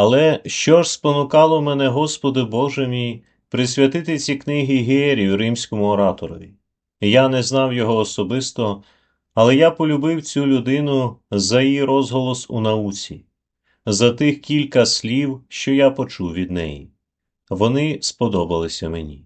Але що ж спонукало мене, Господи Боже мій, присвятити ці книги Геєрію римському ораторові? Я не знав його особисто, але я полюбив цю людину за її розголос у науці, за тих кілька слів, що я почув від неї. Вони сподобалися мені.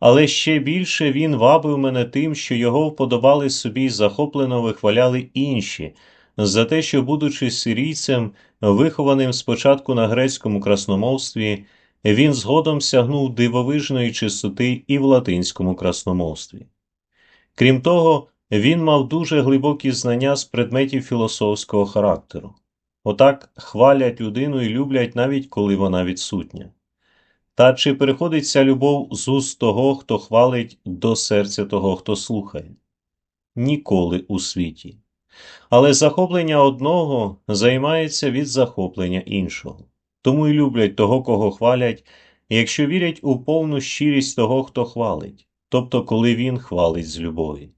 Але ще більше він вабив мене тим, що його вподобали собі захоплено вихваляли інші, за те, що, будучи сирійцем, вихованим спочатку на грецькому красномовстві, він згодом сягнув дивовижної чистоти і в латинському красномовстві. Крім того, він мав дуже глибокі знання з предметів філософського характеру. Отак хвалять людину і люблять навіть коли вона відсутня. Та чи переходить ця любов з уст того, хто хвалить, до серця того, хто слухає? Ніколи у світі. Але захоплення одного займається від захоплення іншого. Тому й люблять того, кого хвалять, якщо вірять у повну щирість того, хто хвалить, тобто коли він хвалить з любові.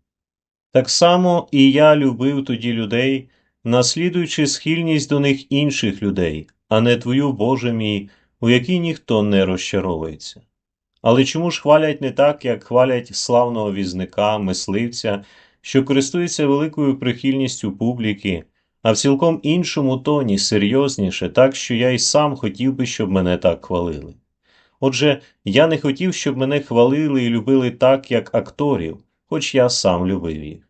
Так само і я любив тоді людей, наслідуючи схильність до них інших людей, а не твою, Боже мій, у якій ніхто не розчаровується. Але чому ж хвалять не так, як хвалять славного візника, мисливця, що користується великою прихильністю публіки, а в цілком іншому тоні, серйозніше, так що я й сам хотів би, щоб мене так хвалили. Отже, я не хотів, щоб мене хвалили і любили так, як акторів, хоч я сам любив їх.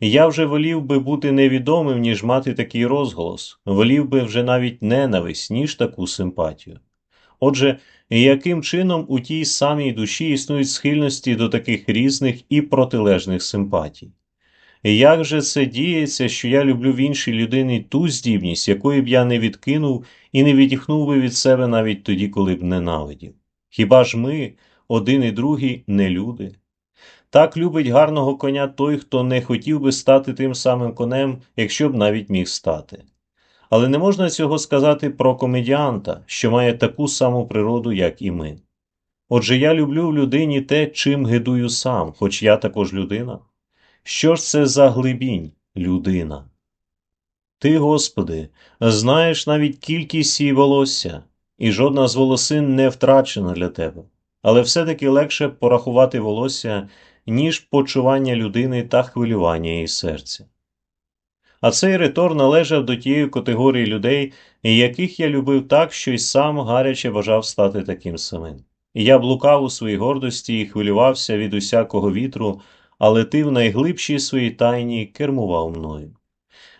Я вже волів би бути невідомим, ніж мати такий розголос, волів би вже навіть ненависть, ніж таку симпатію. Отже, яким чином у тій самій душі існують схильності до таких різних і протилежних симпатій? Як же це діється, що я люблю в іншій людині ту здібність, якої б я не відкинув і не відіхнув би від себе навіть тоді, коли б ненавидів? Хіба ж ми, один і другий, не люди? Так любить гарного коня той, хто не хотів би стати тим самим конем, якщо б навіть міг стати. Але не можна цього сказати про комедіанта, що має таку саму природу, як і ми. Отже, я люблю в людині те, чим гидую сам, хоч я також людина. Що ж це за глибінь, людина? Ти, Господи, знаєш навіть кількість її волосся, і жодна з волосин не втрачена для тебе, але все-таки легше порахувати волосся, ніж почування людини та хвилювання її серця. А цей ритор належав до тієї категорії людей, яких я любив так, що й сам гаряче бажав стати таким самим. Я блукав у своїй гордості і хвилювався від усякого вітру, але ти в найглибшій своїй тайні кермував мною.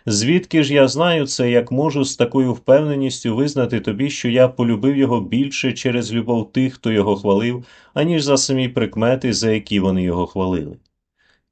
Звідки ж я знаю це, як можу з такою впевненістю визнати тобі, що я полюбив його більше через любов тих, хто його хвалив, аніж за самі прикмети, за які вони його хвалили?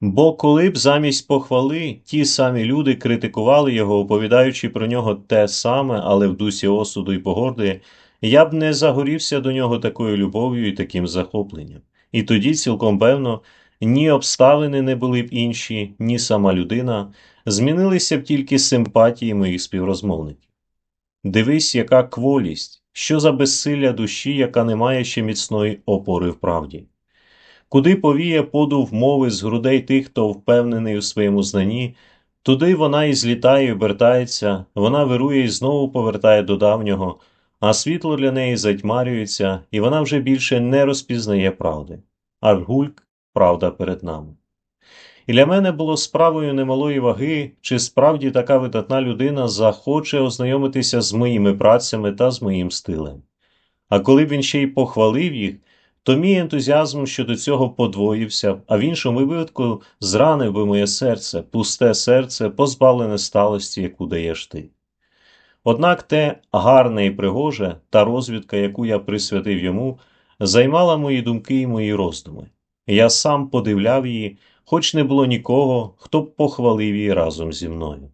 Бо коли б замість похвали ті самі люди критикували його, оповідаючи про нього те саме, але в дусі осуду і погорди, я б не загорівся до нього такою любов'ю і таким захопленням. І тоді, цілком певно, ні обставини не були б інші, ні сама людина, змінилися б тільки симпатії моїх співрозмовників. Дивись, яка кволість, що за безсилля душі, яка не має ще міцної опори в правді. Куди повіє подув мови з грудей тих, хто впевнений у своєму знанні, туди вона і злітає, і обертається, вона вирує і знову повертає до давнього, а світло для неї затьмарюється, і вона вже більше не розпізнає правди. Аргульк правда перед нами. І для мене було справою немалої ваги, чи справді така видатна людина захоче ознайомитися з моїми працями та з моїм стилем. А коли б він ще й похвалив їх, то мій ентузіазм щодо цього подвоївся, а в іншому випадку зранив би моє серце, пусте серце, позбавлене сталості, яку даєш ти. Однак те гарне і пригоже, та розвідка, яку я присвятив йому, займала мої думки і мої роздуми. Я сам подивляв її, хоч не було нікого, хто б похвалив її разом зі мною.